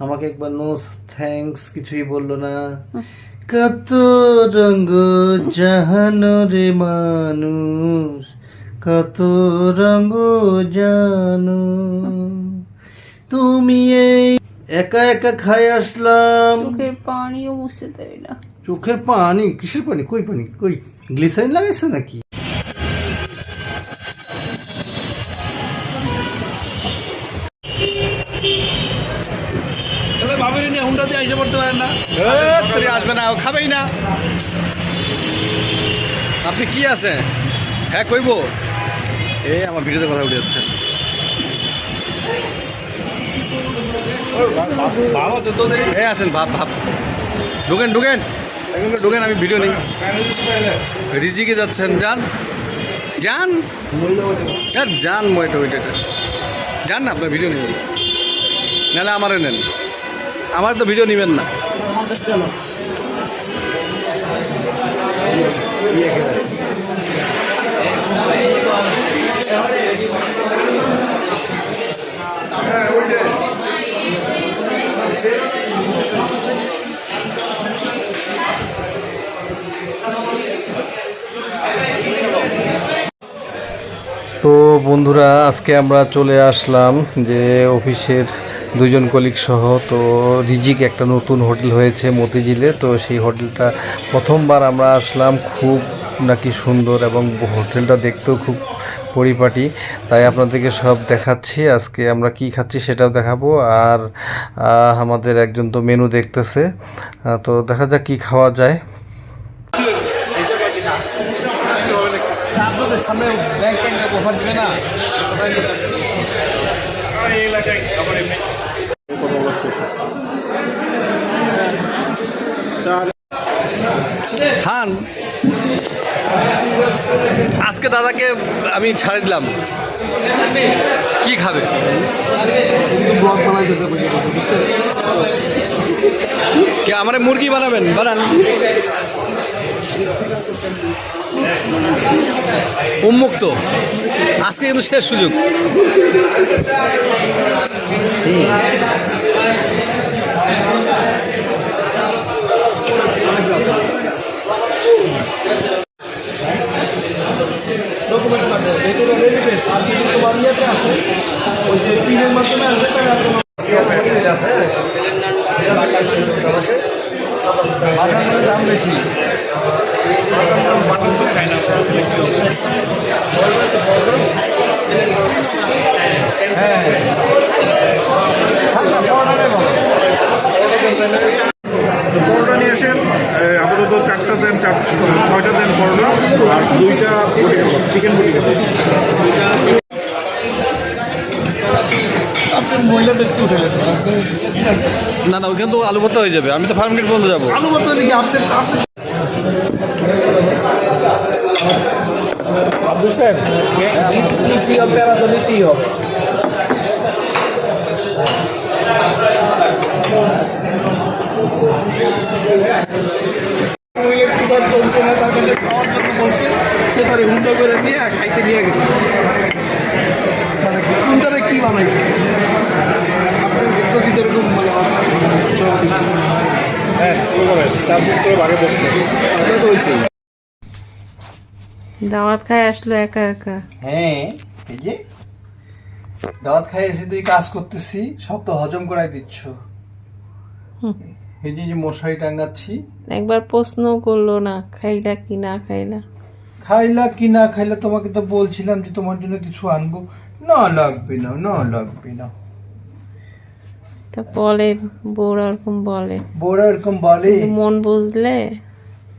আমাকে একবার no thanks কিছুই বলল না। কত রঙ্গ জাহানো রে মানুষ কত রঙ্গ জানো তুমি এই একা একা খাই আসলাম। চোখের পানিও মুছে দেয় না। চোখের পানি? কিসের পানি? কই পানি? কই গ্লিসারিন লাগাইছে নাকি? পড়তে পারেন না। আসবে না খাবেই না। আপনি কি আছেন? হ্যাঁ কইব। এ আমার ভিডিওতে কথা উঠে যাচ্ছে। তো আসেন, ভাব ভাব। ঢুকেন ঢুকেন। এখন ঢুকেন, আমি ভিডিও নেই। রিজিকে যাচ্ছেন, যান। যান। যান যান ওইটা ওইটা যান না, আপনার ভিডিও নেবেন নাহলে আমারে নেন। আমার তো ভিডিও নেবেন না। তো বন্ধুরা আজকে আমরা চলে আসলাম যে অফিসের দুজন কলিগ সহ, তো রিজিক একটা নতুন হোটেল হয়েছে মতিঝিলে, তো সেই হোটেলটা প্রথমবার আমরা আসলাম। খুব নাকি সুন্দর এবং হোটেলটা দেখতেও খুব পরিপাটি। তাই আপনাদেরকে সব দেখাচ্ছি, আজকে আমরা কি খাচ্ছি সেটাও দেখাবো। আর আমাদের একজন তো মেনু দেখতেছে। তো দেখা যাক কি খাওয়া যায়। সামনে ব্যাংক অফার দিবে না? খান। আজকে দাদাকে আমি ছাড়ে দিলাম। কি খাবে? আমার মুরগি বানাবেন? বানান। উন্মুক্ত। আজকে কিন্তু শেষ সুযোগ ডকুমেন্ট পাঠাবে যেহেতু রেলিভেন্স আর যদি তোমার ইয়েতে আসে ওই যে পিনের মাধ্যমে আসবে তাহলে আর তোমার দাম বেশি পরোটা নিয়ে আসেন এ, আপাতত চারটা দেন চার ছয়টা দেন পরোটা আর দুইটা বটি কাবাব চিকেন বটি কাবাব আপনি মহিলা ডেস্কে উঠে গেছেন না না ওইখানে তো আলু ভর্তা হয়ে যাবে। আমি তো ফার্ম গেট পর্যন্ত যাব। আলু নাকি আপনি আব্দুল সাহেব তো নিতেই হবে সে তার হুন্ডা করে নিয়ে খাইতে নিয়ে গেছে মানে কোনটারে কি বানাইছে? এরকম মানে হ্যাঁ শুরু করেন। চার করে ভাগে বসছে। তো হয়েছে। দাওয়াত খায় আসলো একা একা। হ্যাঁ এই যে দাওয়াত খাই এসে তুই কাজ করতেছি সব তো হজম করাই দিচ্ছ। এই যে মশারি টাঙ্গাচ্ছি একবার প্রশ্ন করল না খাইলা কি না খাইলা। খাইলা কি না খাইলা তোমাকে তো বলছিলাম যে তোমার জন্য কিছু আনব। না লাগবে না না লাগবে না। তা বলে বউরা ওরকম বলে। বড় এরকম বলে? মন বুঝলে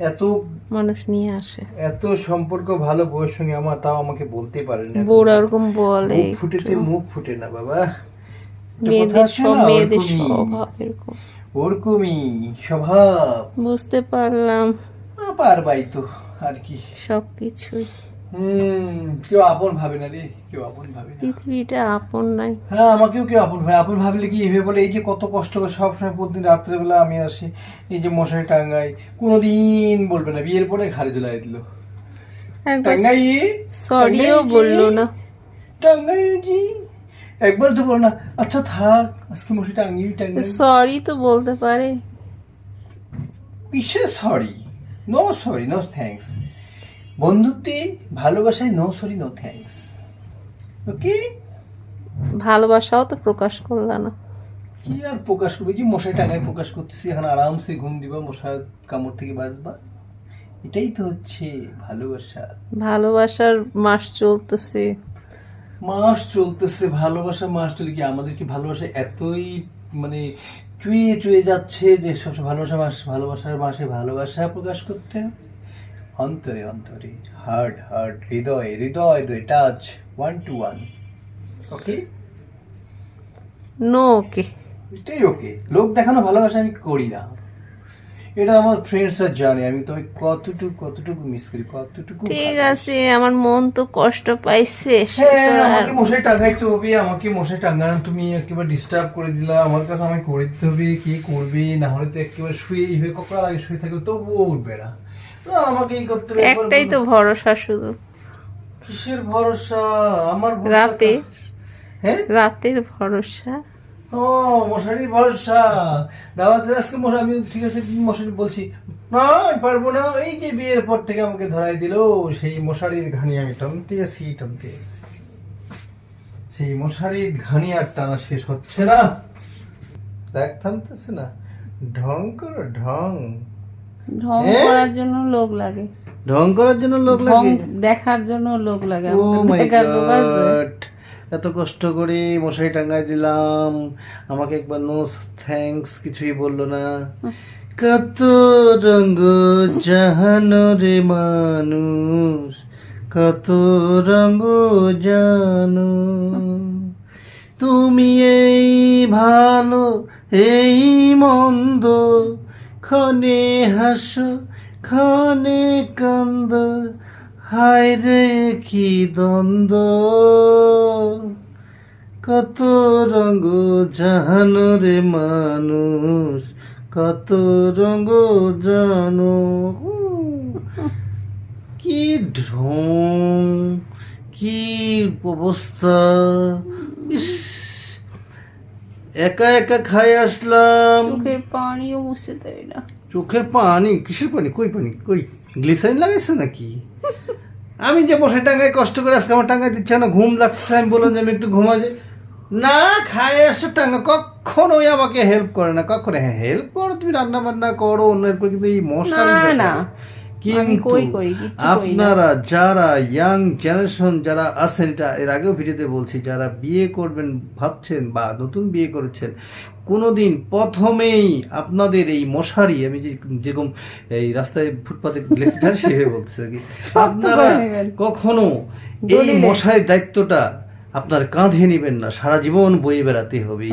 এত মানুষ নিয়ে আসে। এত সম্পর্ক ভালো বউয়ের সঙ্গে আমার তাও আমাকে বলতে পারে না। বউরা ওরকম বলে মুখ ফুটেতে মুখ ফুটে না বাবা। মেয়েদের সব মেয়েদের স্বভাব এরকম। ওরকমই স্বভাব। বুঝতে পারলাম। পারবাই তো আর কি। সব কিছুই হুম কেউ আপন ভাবে না রে কেউ আপন ভাবে না। পৃথিবীটা আপন নাই। হ্যাঁ আমাকেও কেউ আপন ভাবে আপন ভাবলে কি এভাবে বলে এই যে কত কষ্ট করে সবসময় প্রতিদিন রাত্রেবেলা আমি আসি এই যে মশারি টাঙ্গাই কোনোদিন বলবে না। বিয়ের পরে ঘাড়ে ঝুলাই দিল। টাঙ্গাই সরিও বলল না। টাঙ্গাই জি। একবার তো বলো না আচ্ছা থাক আজকে মশারি টাঙিয়ে টাঙিয়ে সরি তো বলতে পারে। কিসের sorry no sorry no thanks বন্ধুত্বে ভালোবাসায় no sorry no thanks okay ভালোবাসাও তো প্রকাশ করলা না। কি আর প্রকাশ করবে? যে মশাই টাঙায় প্রকাশ করতেছি এখন আরামসে ঘুম দিবা মশার কামড় থেকে বাঁচবা। এটাই তো হচ্ছে ভালোবাসা। ভালোবাসার মাস চলতেছে। মাস চলতেছে ভালোবাসা মাস চলে কি আমাদের কি ভালোবাসা এতই মানে চুয়ে চুয়ে যাচ্ছে যে সবসময় ভালোবাসা মাস ভালোবাসার মাসে ভালোবাসা প্রকাশ করতে হবে? অন্তরে অন্তরে হার্ট হার্ট হৃদয় হৃদয় হৃদয় touch one two one okay no okay এটাই ওকে লোক দেখানো ভালোবাসা আমি করি না। এটা আমার ফ্রেন্ডসরা জানে আমি কতটুকু কতটুকু মিস করি কতটুকু ঠিক আছে আমার মন তো কষ্ট পাইছে হ্যাঁ আমাকে মশাই টাঙাইতে হবে আমাকে মশাই টাঙানো তুমি একেবারে ডিস্টার্ব করে দিলা আমার কাছে আমাকে করে দিতে হবে কি করবে না হলে তো একেবারে শুয়ে এইভাবে কখন আগে শুয়ে থাকবে তবুও উঠবে না। না, আমাকে করতে হবে একটাই তো ভরসা শুধু। কিসের ভরসা? আমার রাতে। হ্যাঁ রাতের ভরসা। ও ভরসা। দাওয়াতে আজকে মশা আমি ঠিক আছে মশারি বলছি। না পারব না। এই যে বিয়ের পর থেকে আমাকে ধরাই দিল সেই মশারির ঘানি আমি টানতে আছি টানতে আছি। সেই মশারির ঘানি আর টানা শেষ হচ্ছে না। দেখ থামতেছে না। ঢং করো ঢং। ঢং? করার জন্য লোক লাগে। ঢং করার জন্য লোক লাগে? দেখার জন্য লোক লাগে দেখার লোক আছে। এত কষ্ট করে মশারি টাঙ্গাই দিলাম। আমাকে একবার নো থ্যাঙ্কস কিছুই বলল না। কত রঙ্গ জাহানো রে মানুষ কত রঙ্গ জানো তুমি এই ভালো এই মন্দ ক্ষণে হাসো ক্ষণে কান্দ, হায় রে কি দ্বন্দ্ব। কত রঙ্গ জানো রে মানুষ, কত রঙ্গ জানো কি ঢং, কি অবস্থা, ইস। একা একা খাই আসলাম। চোখের পানিও মুছে দেয় না। চোখের পানি? কিসের পানি? কই পানি? কই? গ্লিসারিন লাগাইছে নাকি? আমি যে বসে টাঙ্গায় কষ্ট করে আজকে আমার টাঙ্গায় দিচ্ছে না ঘুম লাগছে আমি বললাম যে আমি একটু ঘুমা যে না খায় আসো টাঙ্গা কখনোই আমাকে হেল্প করে না কখনো হ্যাঁ হেল্প করো তুমি রান্না বান্না করো অন্যের কিন্তু এই মশারি না, না। কিন্তু। আপনারা যারা ইয়াং জেনারেশন যারা আছেন এটা এর আগেও ভিডিওতে বলছি যারা বিয়ে করবেন ভাবছেন বা নতুন বিয়ে করেছেন কোনোদিন প্রথমেই আপনাদের এই মশারি আমি যে যেরকম এই রাস্তায় ফুটপাতে লেকচার সেভাবে বলতেছি আর কি। আপনারা কখনো এই মশারির দায়িত্বটা আপনার কাঁধে নেবেন না সারা জীবন বয়ে বেড়াতে হবে।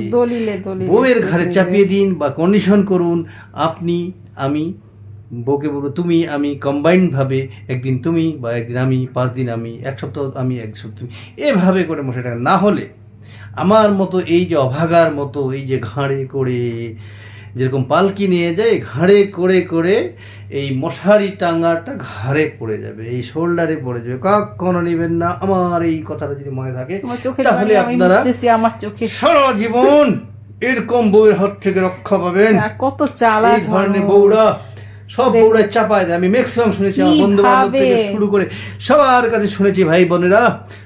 বউয়ের ঘাড়ে চাপিয়ে দিন বা কন্ডিশন করুন আপনি আমি বউকে বলব তুমি আমি কম্বাইন্ড ভাবে একদিন তুমি বা একদিন আমি পাঁচ দিন আমি এক সপ্তাহ আমি এক সপ্তাহ তুমি এভাবে করে মশাইটা না হলে আমার মতো এই যে অভাগার মতো এই যে ঘাড়ে করে যেরকম পালকি নিয়ে যায় ঘাড়ে করে করে এই মশারি টাঙ্গাটা ঘাড়ে পড়ে যাবে এই শোল্ডারে পড়ে যাবে। কখনো নেবেন না আমার এই কথাটা যদি মনে থাকে তাহলে আপনারা আমার চোখে সারা জীবন এরকম বউয়ের হাত থেকে রক্ষা পাবেন। কত চালা ধরনের। বউরা সব বউরা চাপায় দেয় আমি ম্যাক্সিমাম শুনেছি আমার বন্ধু বান্ধব থেকে কিভাবে? শুরু করে সবার কাছে শুনেছি ভাই বোনেরা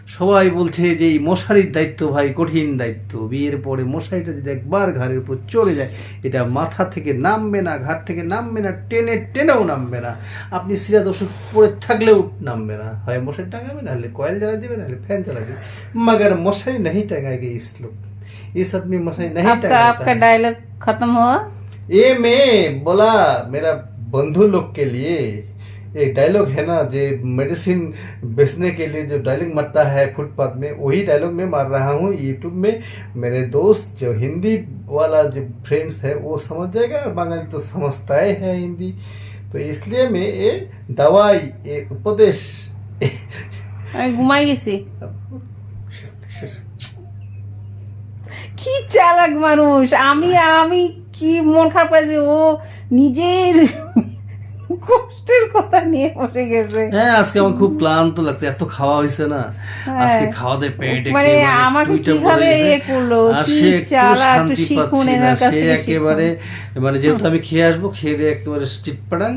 সবাই বলছে যে এই মশারির দায়িত্ব ভাই কঠিন দায়িত্ব বিয়ের পরে মশারিটা যদি একবার ঘাড়ের উপর চলে যায় এটা মাথা থেকে নামবে না ঘাট থেকে নামবে না টেনে টেনেও নামবে না আপনি সিরাজ ওষুধ পরে থাকলেও নামবে না হয় মশারি টাঙাবে না হলে কয়েল জ্বালা দেবে না হলে ফ্যান জ্বালা দেবে मगर मशारी नहीं टंगाएगी इस लोग इस आदमी मशारी नहीं आपका टंगाता आपका है। डायलॉग खत्म हुआ ये मैं बोला मेरा बंधु लोग के लिए एक डायलॉग है ना जो मेडिसिन बेचने के लिए जो डायलॉग मरता है फुटपाथ में वही डायलॉग मैं मार रहा हूँ यूट्यूब में मेरे दोस्त जो हिंदी वाला जो फ्रेंड्स है वो समझ जाएगा और बंगाली तो समझता ही है हिंदी तो इसलिए मैं ये दवाई ये उपदेश আমি ঘুমাই গেছি কি চালাক মানুষ আমি আমি কি মন খারাপ পাইছি ও নিজের কষ্টের কথা নিয়ে বসে গেছে। হ্যাঁ আজকে আমার খুব ক্লান্ত লাগছে এত খাওয়া হয়েছে না। আজকে খাওয়াতে পেট মানে একেবারে আমাকে কীভাবে ইয়ে করল, সে একটু চালা, একটু শান্তি শিখুন, পাচ্ছে না এনার কাছ সে একেবারে মানে যেহেতু আমি খেয়ে আসব খেয়ে দিয়ে একেবারে চিটপাটাং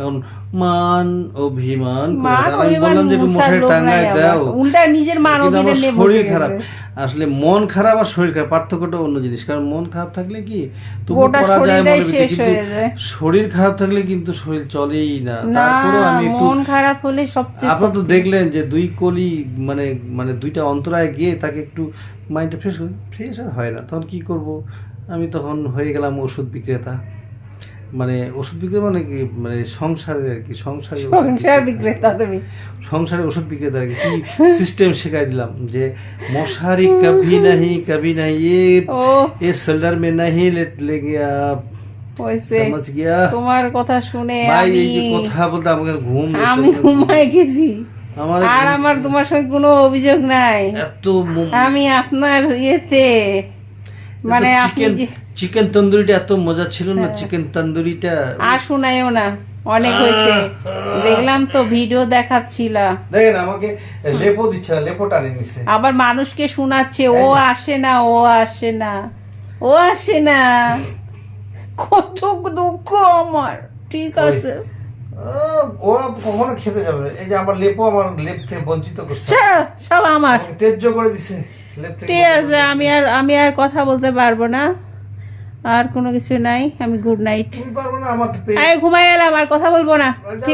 এখন মান অভিমান। মান বললাম যে মশারি টাঙ্গায় দাও। উল্টা নিজের মান অভিমান শরীর খারাপ। আসলে মন খারাপ আর শরীর খারাপ। পার্থক্যটা অন্য জিনিস। কারণ মন খারাপ থাকলে কি? তবু যায় কিন্তু শরীর খারাপ থাকলে কিন্তু শরীর চলেই না। না তারপরেও আমি একটু মন খারাপ হলে সবচেয়ে আপনারা তো দেখলেন যে দুই কলি মানে মানে দুইটা অন্তরায় গিয়ে তাকে একটু মাইন্ডটা ফ্রেশ ফ্রেশ আর হয় না। তখন কি করব? আমি তখন হয়ে গেলাম ওষুধ বিক্রেতা। মানে ওষুধ বিক্রেতা মানে কি? মানে সংসারের আর কি সংসারে সংসার বিক্রেতা। তুমি। সংসারের ওষুধ বিক্রেতা আর কি। সিস্টেম শেখাই দিলাম যে মশারি কবি নাহি কবি নাহি এ এ সোল্ডার মে নাহি লে গিয়া সমঝ গিয়া। তোমার কথা শুনে ভাই এই যে কথা বলতে আমাকে ঘুম আমি ঘুমায় গেছি। আমার আর আমার তোমার সঙ্গে কোনো অভিযোগ নাই। এত আমি আপনার ইয়েতে মানে আপনি চিকেন হ্যাঁ। তন্দুরিটা এত মজা ছিল না? চিকেন তন্দুরিটা আর শোনাইও না অনেক হয়েছে। দেখলাম তো ভিডিও দেখাচ্ছিলা। দেখেন আমাকে লেপো দিচ্ছে না লেপো টানে নিছে। আবার মানুষকে শোনাচ্ছে ও আসে না ও আসে না ও আসে না। কত দুঃখ আমার ঠিক আছে। ও কখনো খেতে যাবে এই যে আমার লেপো আমার লেপ থেকে বঞ্চিত করছে। সব- আমার। তেজ্য করে দিছে লেপ থেকে ঠিক আছে আমি আর আমি আর কথা বলতে পারব না। আর কোনো কিছু নাই আমি গুড নাইট আমি ঘুমাই এলাম আর কথা বলব না। ঠিক